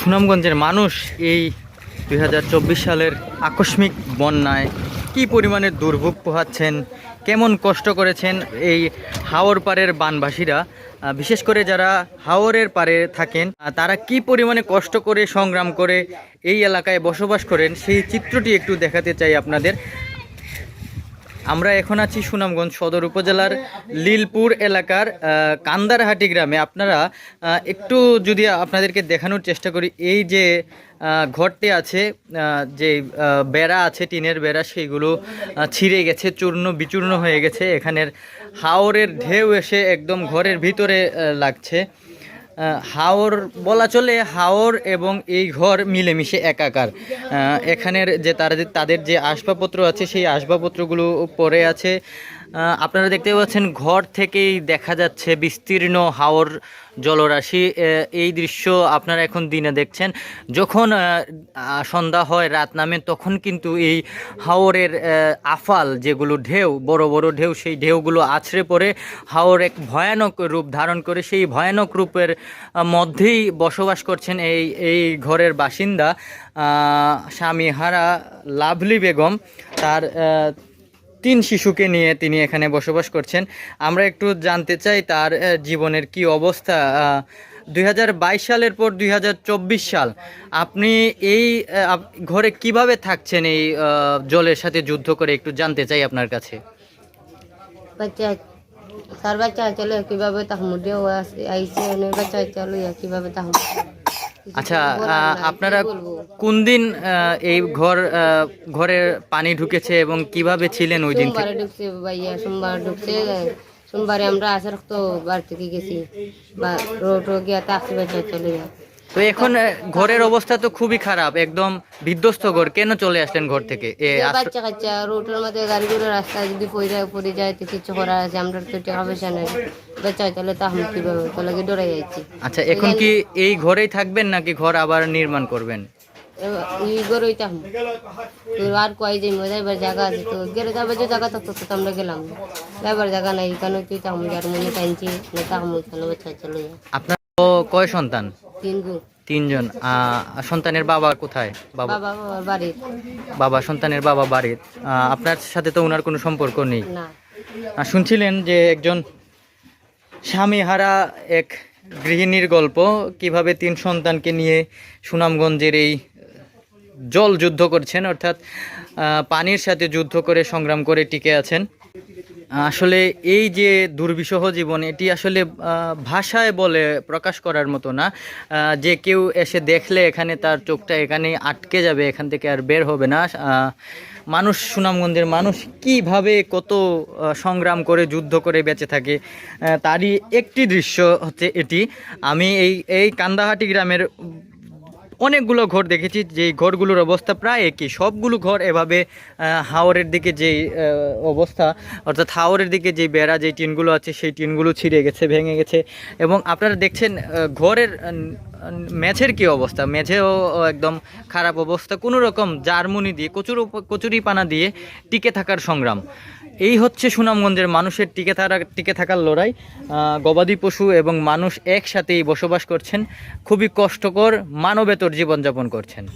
সুনামগঞ্জের মানুষ এই দুই হাজার চব্বিশ সালের আকস্মিক বন্যায় কি পরিমাণে দুর্ভোগ পোহাচ্ছেন, কেমন কষ্ট করেছেন এই হাওর পাড়ের বানবাসীরা বিশেষ করে যারা হাওরের পাড়ে থাকেন তারা কি পরিমাণে কষ্ট করে সংগ্রাম করে এই এলাকায় বসবাস করেন সেই চিত্রটি একটু দেখাতে চাই আপনাদের। আমরা এখন আছি সুনামগঞ্জ সদর উপজেলার লীলপুর এলাকার কান্দারহাটি গ্রামে। আপনারা একটু যদি আপনাদেরকে দেখানোর চেষ্টা করি, এই যে ঘরটি আছে যে বেড়া আছে, টিনের বেড়া, সেইগুলো ছিঁড়ে গেছে, চূর্ণ বিচূর্ণ হয়ে গেছে। এখানের হাওরের ঢেউ এসে একদম ঘরের ভিতরে লাগছে। হাওর বলা চলে, হাওর এবং এই ঘর মিলেমিশে একাকার। এখানের যে তারা তাদের যে আসবাবপত্র আছে, সেই আসবাবপত্রগুলো পরে আছে। আপনারা দেখতে পাচ্ছেন ঘর থেকেই দেখা যাচ্ছে বিস্তীর্ণ হাওর জলরাশি এই দৃশ্য আপনারা এখন দিনে দেখছেন। যখন সন্ধ্যা হয়, রাত নামে, তখন কিন্তু এই হাওরের আফাল যেগুলো ঢেউ, বড় বড় ঢেউ, সেই ঢেউগুলো আছড়ে পড়ে হাওর এক ভয়ানক রূপ ধারণ করে, সেই ভয়ানক রূপের মধ্যেই বসবাস করছেন এই এই ঘরের বাসিন্দা স্বামীহারা লাভলি বেগম। তার তিন শিশুকে নিয়ে তিনি এখানে বসবাস করছেন। আমরা একটু জানতে চাই তার জীবনের কি অবস্থা। দুই হাজার বাইশ সালের পর দুই হাজার চব্বিশ সাল আপনি এই ঘরে কীভাবে থাকছেন এই জলের সাথে যুদ্ধ করে একটু জানতে চাই আপনার কাছে। বাচ্চা চলে, কীভাবে তাহ মুডে আইসে বাচ্চা চলে, কীভাবে তাহ আচ্ছা আপনারা কোন দিন এই ঘর ঘরের পানি ঢুকেছে এবং কীভাবে ছিলেন ওই দিন সোমবারে ঢুকছে ভাইয়া সোমবার ঢুকছে। সোমবারে আমরা আসার তো বাড়ি থেকে গেছি। বা রোড গিয়া তাকসি বাচ্চা চলে যায় তো এখন ঘরের অবস্থা তো খুবই খারাপ একদম বিধ্বস্ত ঘর। কেন চলে আসলেন ঘর থেকে? বাচ্চা কাচ্চা রোডের মধ্যে গাড়ি করে রাস্তা যদি পড়ে যায় পড়ে যায় তো কিছু করার আছে আমরা তো টাকা পয়সা নেই। বাচ্চা চলে তাহ কীভাবে? তো লাগে ডরে যাচ্ছি? আচ্ছা এখন কি এই ঘরেই থাকবেন নাকি ঘর আবার নির্মাণ করবেন? তো আর কয় যে জায়গা আছে তো গেলে যাবার যে জায়গা থাকতো তো আমরা গেলাম। জায়গা নাই কেন তুই তাহম যার মনে টাইনছি না তাহম চলো বাচ্চা চলে যায় আপনার তো কয় সন্তান? তিন তিনজন। সন্তানের বাবা কোথায়? বাবা। বাবা বাড়ির। বাবা সন্তানের বাবা বাড়ির। আপনার সাথে তো ওনার কোনো সম্পর্ক নেই। শুনছিলেন যে একজন স্বামীহারা এক গৃহিণীর গল্প, কীভাবে তিন সন্তানকে নিয়ে সুনামগঞ্জের এই জল যুদ্ধ করছেন, অর্থাৎ পানির সাথে যুদ্ধ করে সংগ্রাম করে টিকে আছেন। আসলে এই যে দুর্বিষহ জীবন, এটি আসলে ভাষায় বলে প্রকাশ করার মতো না। যে কেউ এসে দেখলে এখানে তার চোখটা এখানে আটকে যাবে, এখান থেকে আর বের হবে না। মানুষ, সুনামগঞ্জের মানুষ কীভাবে কত সংগ্রাম করে, যুদ্ধ করে বেঁচে থাকে তারই একটি দৃশ্য হচ্ছে এটি। আমি এই এই কান্দাহাটি গ্রামের অনেকগুলো ঘর দেখেছি যে ঘরগুলোর অবস্থা প্রায় একই। সবগুলো ঘর এভাবে হাওরের দিকে যে অবস্থা, অর্থাৎ হাওরের দিকে যে বেড়া যে টিনগুলো আছে, সেই টিনগুলো ছিঁড়ে গেছে, ভেঙে গেছে। এবং আপনারা দেখছেন ঘরের মেঝের কি অবস্থা? মেঝেও একদম খারাপ অবস্থা। কোনো রকম জার্মনি দিয়ে, কচুর কচুরি পানা দিয়ে টিকে থাকার সংগ্রাম। এই হচ্ছে সুনামগঞ্জের মানুষের টিকে থাকা টিকে থাকার লড়াই। গবাদি পশু এবং মানুষ একসাথেই বসবাস করছেন। খুবই কষ্টকর মানবেতর জীবনযাপন করছেন।